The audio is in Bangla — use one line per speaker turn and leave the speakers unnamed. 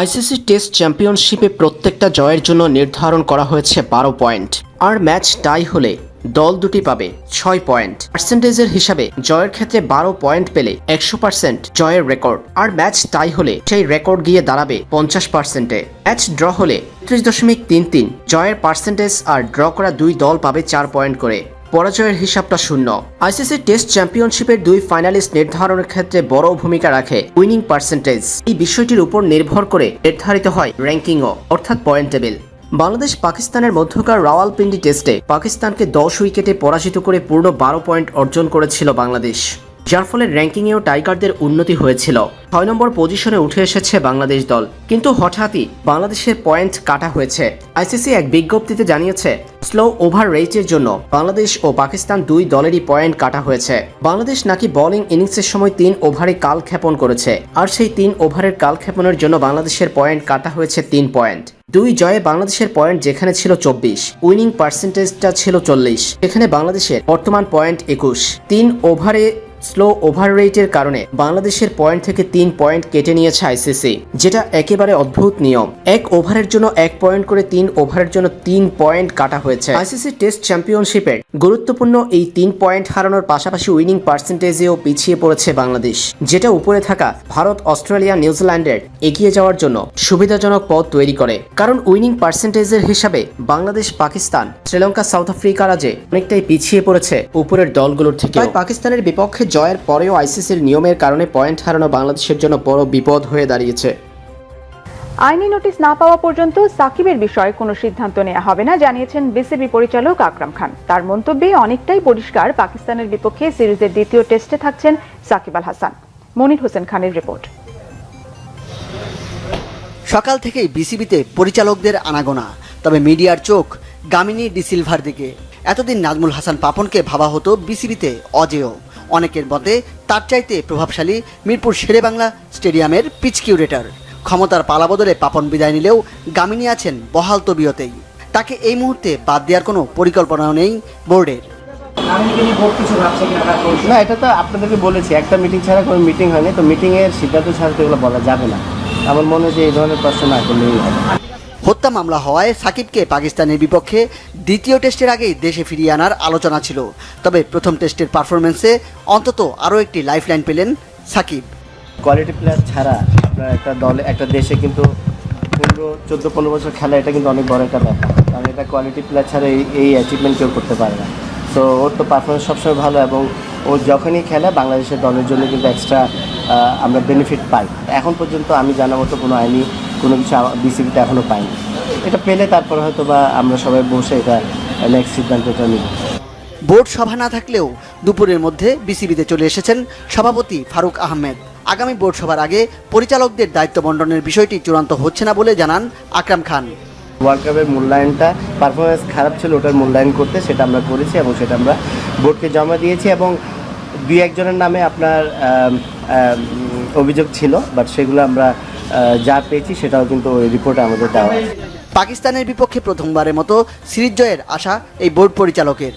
আইসিসি টেস্ট চ্যাম্পিয়নশিপে প্রত্যেকটা জয়ের জন্য নির্ধারণ করা হয়েছে বারো পয়েন্ট। আর ম্যাচ টাই হলে দল দুটি পাবে ছয় পয়েন্ট। পার্সেন্টেজের হিসাবে জয়ের ক্ষেত্রে বারো পয়েন্ট পেলে একশো পার্সেন্ট জয়ের রেকর্ড। আর ম্যাচ টাই হলে সেই রেকর্ড গিয়ে দাঁড়াবে পঞ্চাশ পার্সেন্টে। ম্যাচ ড্র হলে ত্রিশ দশমিক তিন তিন, জয়ের পার্সেন্টেজ আর ড্র করা দুই দল পাবে চার পয়েন্ট করে। পরাজয়ের হিসাবটা শূন্য। আইসিসি টেস্ট চ্যাম্পিয়নশিপের দুই ফাইনালিস্ট নির্ধারণের ক্ষেত্রে বড় ভূমিকা রাখে উইনিং পার্সেন্টেজ। এই বিষয়টির উপর নির্ভর করে নির্ধারিত হয় র্যাঙ্কিংও, অর্থাৎ পয়েন্ট টেবিল। বাংলাদেশ পাকিস্তানের মধ্যকার রাওয়ালপিন্ডি টেস্টে পাকিস্তানকে দশ উইকেটে পরাজিত করে পূর্ণ বারো পয়েন্ট অর্জন করেছিল বাংলাদেশ। যার ফলে র্যাঙ্কিংয়েও টাইগারদের উন্নতি হয়েছিল। ছয় নম্বর পজিশনে উঠে এসেছে বাংলাদেশ দল। কিন্তু হঠাৎই বাংলাদেশের পয়েন্ট কাটা হয়েছে। আইসিসি এক বিজ্ঞপ্তিতে জানিয়েছে, স্লো ওভার রেটের জন্য বাংলাদেশ ও পাকিস্তান দুই দলেরই পয়েন্ট কাটা হয়েছে। বাংলাদেশ নাকি বোলিং ইনিংসের সময় তিন ওভারে কাল ক্ষেপণ করেছে, আর সেই তিন ওভারের কাল ক্ষেপণের জন্য বাংলাদেশের পয়েন্ট কাটা হয়েছে তিন পয়েন্ট। দুই জয়ে বাংলাদেশের পয়েন্ট যেখানে ছিল চব্বিশ, উইনিং পার্সেন্টেজটা ছিল চল্লিশ এখানে বাংলাদেশের বর্তমান পয়েন্ট একুশ। তিন ওভারে স্লো ওভার রেটের কারণে বাংলাদেশের পয়েন্ট থেকে তিন পয়েন্ট কেটে নিয়েছে আইসিসি, যেটা একেবারে অদ্ভুত নিয়ম। এক ওভারের জন্য এক পয়েন্ট করে তিন ওভারের জন্য তিন পয়েন্ট কাটা হয়েছে। আইসিসি টেস্ট চ্যাম্পিয়নশিপের গুরুত্বপূর্ণ এই তিন পয়েন্ট হারানোর পাশাপাশি উইনিং পার্সেন্টেজেও পিছিয়ে পড়েছে বাংলাদেশ, যেটা উপরে থাকা ভারত, অস্ট্রেলিয়া, নিউজিল্যান্ডের এগিয়ে যাওয়ার জন্য সুবিধাজনক পথ তৈরি করে। কারণ উইনিং পার্সেন্টেজের হিসাবে বাংলাদেশ, পাকিস্তান, শ্রীলঙ্কা, সাউথ আফ্রিকারা যে অনেকটাই পিছিয়ে পড়েছে উপরের দলগুলোর থেকে পাকিস্তানের বিপক্ষে জয়ের পরেও আইসিসির নিয়মের কারণে পয়েন্ট হারানো বাংলাদেশের জন্য বড় বিপদ হয়ে দাঁড়িয়েছে।
আইনি নোটিশ না পাওয়া পর্যন্ত সাকিবের বিষয়ে কোনো সিদ্ধান্ত নেওয়া হবে না জানিয়েছেন বিসিবি পরিচালক আকরাম খান। তার মন্তব্যে অনেকটাই পরিষ্কার পাকিস্তানের বিপক্ষে সিরিজের দ্বিতীয় টেস্টে থাকছেন সাকিব আল হাসান। মনির হোসেন খানের রিপোর্ট।
সকাল থেকেই বিসিবিতে পরিচালকদের আনাগোনা তবে মিডিয়ার চোখ গামিনী ডিসিলভার দিকে। এতদিন নাজমুল হাসান পাপনকে ভাবা হতো বিসিবিতে অজেয়। অনেকের মতে তার চাইতে প্রভাবশালী মিরপুর শেরেবাংলা স্টেডিয়ামের পিচ কিউরেটর। ক্ষমতার পালাবদলে পাপন বিদায় নিলেও গামিনী আছেন বহাল তবিয়তেই। তাকে এই মুহূর্তে বাদ দেওয়ার কোনো পরিকল্পনাও নেই বোর্ডের।
না এটা তো আপনাদেরকে বলেছি একটা মিটিং ছাড়া কোনো মিটিং হয়নি তো মিটিংয়ের সিদ্ধান্ত ছাড়া তো এগুলো বলা যাবে না। আমার মনে হয় যে এই ধরনের প্রশ্ন না করলেই হবে।
হত্যা মামলা হওয়ায় সাকিবকে পাকিস্তানের বিপক্ষে দ্বিতীয় টেস্টের আগেই দেশে ফিরিয়ে আনার আলোচনা ছিল। তবে প্রথম টেস্টের পারফরমেন্সে অন্তত আরও একটি লাইফলাইন পেলেন সাকিব।
কোয়ালিটি প্লেয়ার ছাড়া আপনার একটা দলে, একটা দেশে কিন্তু পনেরো, চোদ্দ, পনেরো বছর খেলা, এটা কিন্তু অনেক বড় একটা ব্যাপার। কারণ এটা কোয়ালিটি প্লেয়ার ছাড়া এই এই অ্যাচিভমেন্ট কেউ করতে পারে না। তো ওর তো পারফরমেন্স সবসময় ভালো এবং ও যখনই খেলে, বাংলাদেশের দলের জন্য কিন্তু এক্সট্রা আমরা বেনিফিট পাই। এখন পর্যন্ত আমি জানা মতো কোনো আইনি কোনো কিছু বিসিবিতে এখনও পাইনি। এটা পেলে তারপর হয়তো বা আমরা সবাই বসে এটা নেক্সট সিদ্ধান্তটা নিব।
বোর্ড সভা না থাকলেও দুপুরের মধ্যে বিসিবিতে চলে এসেছেন সভাপতি ফারুক আহমেদ। আগামী বোর্ড সভার আগে পরিচালকদের দায়িত্ব বন্টনের বিষয়টি চূড়ান্ত হচ্ছে না বলে জানান আকরাম খান।
ওয়ার্ল্ড কাপের মূল্যায়নটা পারফরমেন্স খারাপ ছিল ওটার মূল্যায়ন করতে সেটা আমরা করেছি এবং সেটা আমরা বোর্ডকে জমা দিয়েছি এবং দুই একজনের নামে আপনার অভিযোগ ছিল বাট সেগুলো আমরা যা পেয়েছি সেটাও কিন্তু ওই রিপোর্টে আমাদের দেওয়া
পাকিস্তানের বিপক্ষে প্রথমবারের মতো সিরিজ জয়ের আশা এই বোর্ড পরিচালকের।